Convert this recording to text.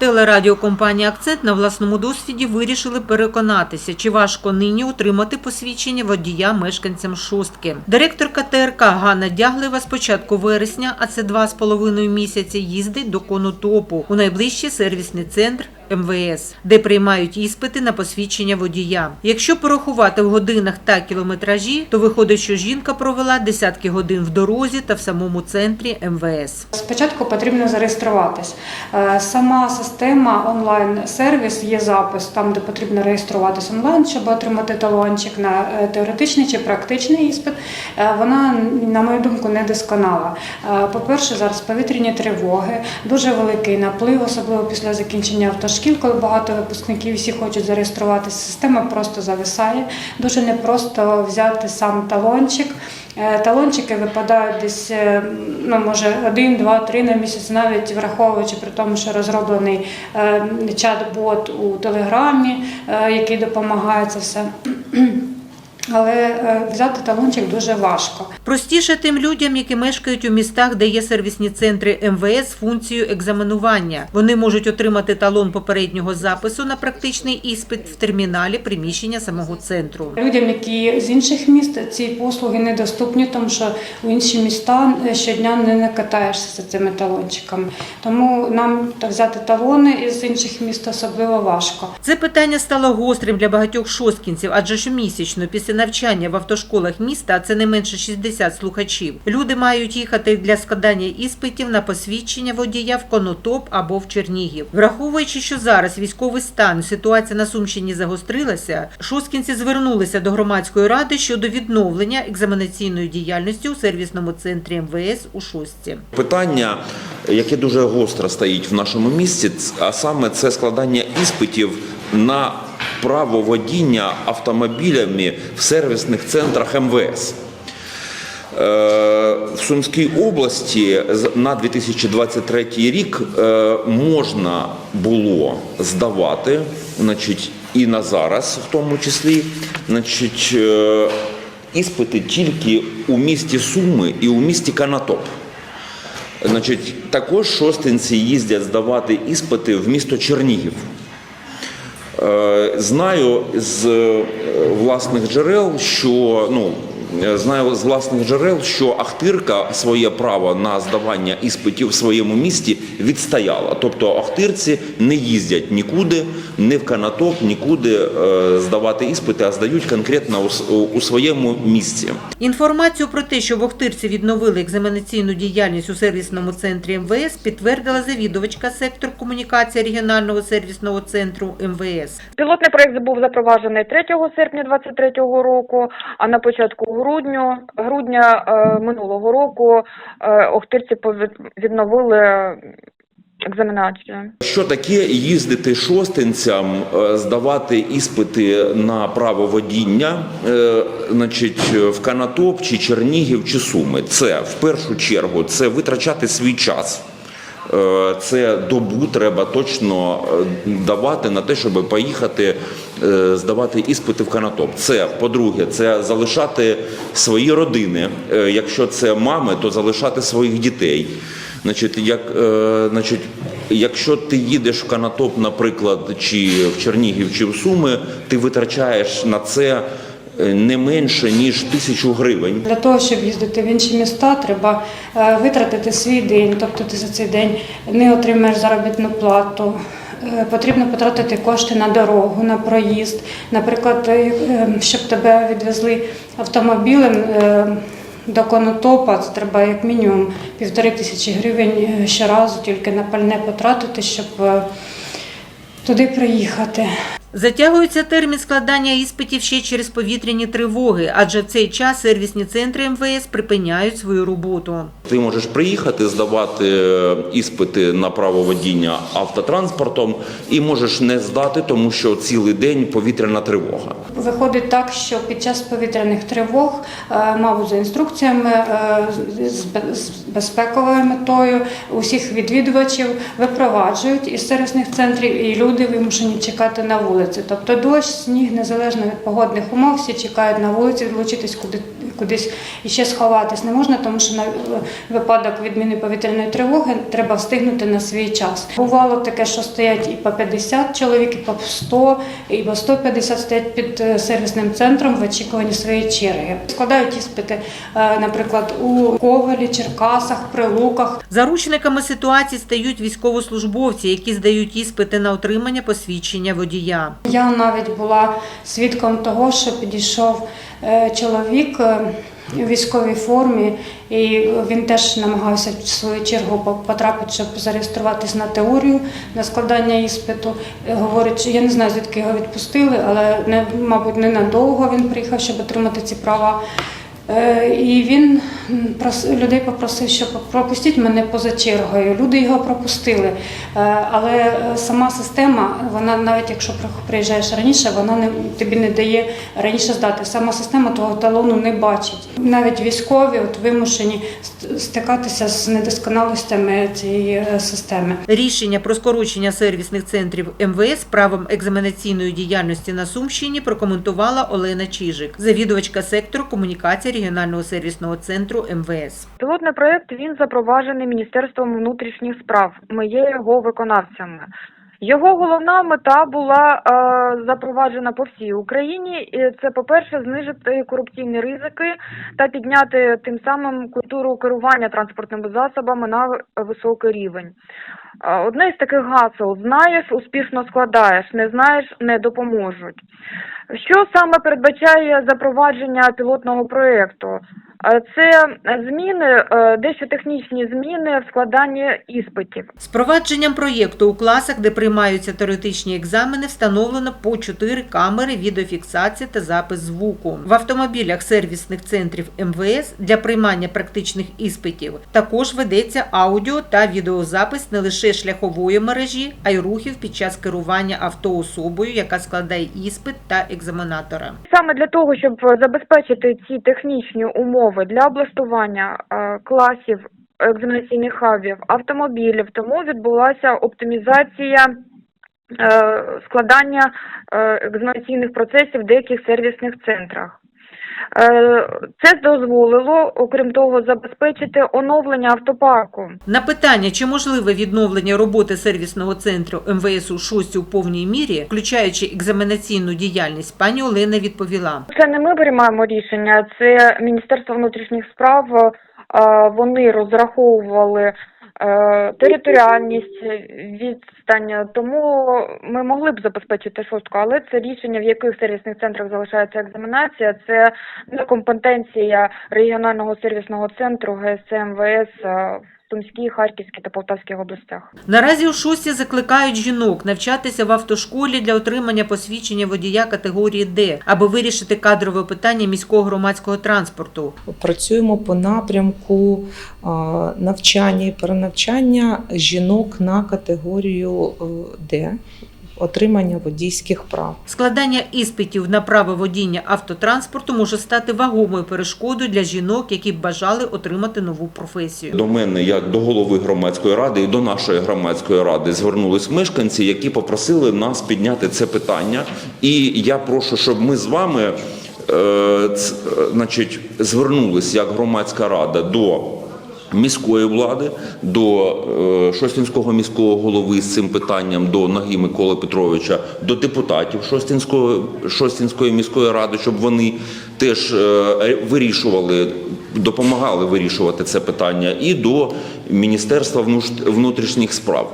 Телерадіокомпанія Акцент на власному досвіді вирішили переконатися, чи важко нині отримати посвідчення водія мешканцям шостки. Директорка ТРК Ганна Дяглева з початку вересня, а це два з половиною місяці, їздить до Конотопу у найближчий сервісний центр. МВС, де приймають іспити на посвідчення водія. Якщо порахувати в годинах та кілометражі, то виходить, що жінка провела десятки годин в дорозі та в самому центрі МВС. Спочатку потрібно зареєструватись. Е, Сама система онлайн-сервіс є запис, там де потрібно реєструватись онлайн, щоб отримати талончик на е, теоретичний чи практичний іспит. Е, Вона, на мою думку, не досконала. Е, По-перше, зараз повітряні тривоги, дуже великий наплив, особливо після закінчення автошкіл, коли багато випускників всі хочуть зареєструватися. Система просто зависає. Дуже непросто взяти сам талончик. Е, Талончики випадають десь, е, ну може, один, два, три на місяць, навіть враховуючи при тому, що розроблений е, чат-бот у Телеграмі, який допомагає це все. Але е, взяти талончик дуже важко. Простіше тим людям, які мешкають у містах, де є сервісні центри МВС з функцією екзаменування. Вони можуть отримати талон попереднього запису на практичний іспит в терміналі приміщення самого центру. Людям, які з інших міст, ці послуги недоступні, тому що в інші міста е, щодня не накатаєшся за цими талончиками. Тому нам взяти талони із інших міст особливо важко. Це питання стало гострим для багатьох шосткінців, адже щомісячно після навчання в автошколах міста, а це не менше 60 слухачів, люди мають їхати для складання іспитів на посвідчення водія в Конотоп або в Чернігів. Враховуючи, що зараз військовий стан, ситуація на Сумщині загострилася, шосткінці звернулися до громадської ради щодо відновлення екзаменаційної діяльності у сервісному центрі МВС у Шостці. Питання, яке дуже гостро стоїть в нашому місті, а саме це складання іспитів на право водіння автомобілями в сервісних центрах МВС. Е, В Сумській області на 2023 рік е, можна було здавати, значить, і на зараз, в тому числі, значить, е, іспити тільки у місті Суми і у місті Канатоп. Значить, також шостинці їздять здавати іспити в місто Чернігів. Е, Знаю з е, власних джерел, що ну. Е, Знаю з власних джерел, що Ахтирка своє право на здавання іспитів в своєму місті відстояла. Тобто Ахтирці не їздять нікуди, не в Канатоп, нікуди е, здавати іспити, а здають конкретно у, своєму місці. Інформацію про те, що в Охтирці відновили екзаменаційну діяльність у сервісному центрі МВС, підтвердила завідувачка сектор комунікації регіонального сервісного центру МВС. Пілотний проект був запроваджений 3 серпня 2023 року, а на початку грудня, грудня е, минулого року е, охтирці відновили екзаменацію. Що таке їздити шостинцям, е, здавати іспити на право водіння, значить, в Канатоп чи Чернігів чи Суми? Це в першу чергу це витрачати свій час. Е, Це добу треба точно е, давати на те, щоб поїхати е, здавати іспити в Канатоп. Це по-друге, це залишати свої родини. Якщо це мами, то залишати своїх дітей. Значить, як, значить, якщо ти їдеш в Канатоп, наприклад, чи в Чернігів, чи в Суми, ти витрачаєш на це не менше ніж тисячу гривень. Для того, щоб їздити в інші міста, треба е, витратити свій день, тобто ти за цей день не отримаєш заробітну плату. Е, Потрібно потратити кошти на дорогу, на проїзд. Наприклад, е, е, щоб тебе відвезли автомобілем е, до Конотопа, це треба як мінімум півтори тисячі гривень е, щоразу тільки на пальне потратити, щоб е, туди приїхати. Затягується термін складання іспитів ще через повітряні тривоги, адже в цей час сервісні центри МВС припиняють свою роботу. Ти можеш приїхати, здавати е, іспити на право водіння автотранспортом і можеш не здати, тому що цілий день повітряна тривога. Виходить так, що під час повітряних тривог, е, мабуть, за інструкціями е, з з безпековою метою усіх відвідувачів випроваджують із сервісних центрів, і люди вимушені чекати на вулиці. Тобто дощ, сніг, незалежно від погодних умов, всі чекають на вулиці, влучитись куди кудись іще сховатись не можна, тому що на випадок відміни повітряної тривоги треба встигнути на свій час. Бувало таке, що стоять і по 50 чоловік, і по 100, і по 150 стоять під е, сервісним центром в очікуванні своєї черги. Складають іспити, е, наприклад, у Ковалі, Черкасах, Прилуках. Заручниками ситуації стають військовослужбовці, які здають іспити на отримання посвідчення водія. Я навіть була свідком того, що підійшов чоловік е, у військовій формі, і він теж намагався в свою чергу по- потрапити, щоб зареєструватись на теорію на складання іспиту. Е, Говорить, я не знаю, звідки його відпустили, але не, мабуть, ненадовго він приїхав, щоб отримати ці права. Е, І він людей попросив, що пропустіть мене поза чергою. Люди його пропустили. Е, Але е, сама система, вона навіть якщо при- приїжджаєш раніше, вона не тобі не дає раніше здати. Сама система твого талону не бачить. Навіть військові от вимушені стикатися з недосконалостями цієї системи. Рішення про скорочення сервісних центрів МВС правом екзаменаційної діяльності на Сумщині прокоментувала Олена Чижик, завідувачка сектору комунікації регіонального сервісного центру МВС. Пілотний проект він запроваджений Міністерством внутрішніх справ. Ми є його виконавцями. Його головна мета була е, запроваджена по всій Україні. Це, по-перше, знижити корупційні ризики та підняти тим самим культуру керування транспортними засобами на високий рівень. Одне із таких гасел знаєш, успішно складаєш, не знаєш, не допоможуть. Що саме передбачає запровадження пілотного проєкту? Це зміни, е, дещо технічні зміни в складанні іспитів. З провадженням проєкту у класах, де приймаються теоретичні екзамени, встановлено по 4 камери відеофіксації та запис звуку. В автомобілях сервісних центрів МВС для приймання практичних іспитів також ведеться аудіо та відеозапис не лише шляхової мережі, а й рухів під час керування авто особою, яка складає іспит та екзаменатора. Саме для того, щоб забезпечити ці технічні умови для облаштування е, класів екзаменаційних хабів, автомобілів, тому відбулася оптимізація е, складання е, екзаменаційних процесів в деяких сервісних центрах. Е, Це дозволило, окрім того, забезпечити оновлення автопарку. На питання, чи можливе відновлення роботи сервісного центру МВС у шості у повній мірі, включаючи екзаменаційну діяльність, пані Олена відповіла. Це не ми приймаємо рішення, це Міністерство внутрішніх справ. е, Вони розраховували територіальність, відстання, тому ми могли б забезпечити шостку, але це рішення, в яких сервісних центрах залишається екзаменація, це не компетенція регіонального сервісного центру ГСМ МВС е, в Сумській, Харківській та Полтавській областях. Наразі у шості закликають жінок навчатися в автошколі для отримання посвідчення водія категорії Д, аби вирішити кадрове питання міського громадського транспорту. Працюємо по напрямку навчання і перенавчання жінок на категорію е, Д, отримання водійських прав. Складання іспитів на право водіння автотранспорту може стати вагомою перешкодою для жінок, які б бажали отримати нову професію. До мене, як до голови громадської ради і до нашої громадської ради звернулись мешканці, які попросили нас підняти це питання. І я прошу, щоб ми з вами е, е, значить, звернулись як громадська рада до. Міської влади до е, Шостінського міського голови з цим питанням до Нагі Миколи Петровича, до депутатів Шостінської, Шостінської міської ради, щоб вони теж е, вирішували, допомагали вирішувати це питання, і до Міністерства внутрішніх справ.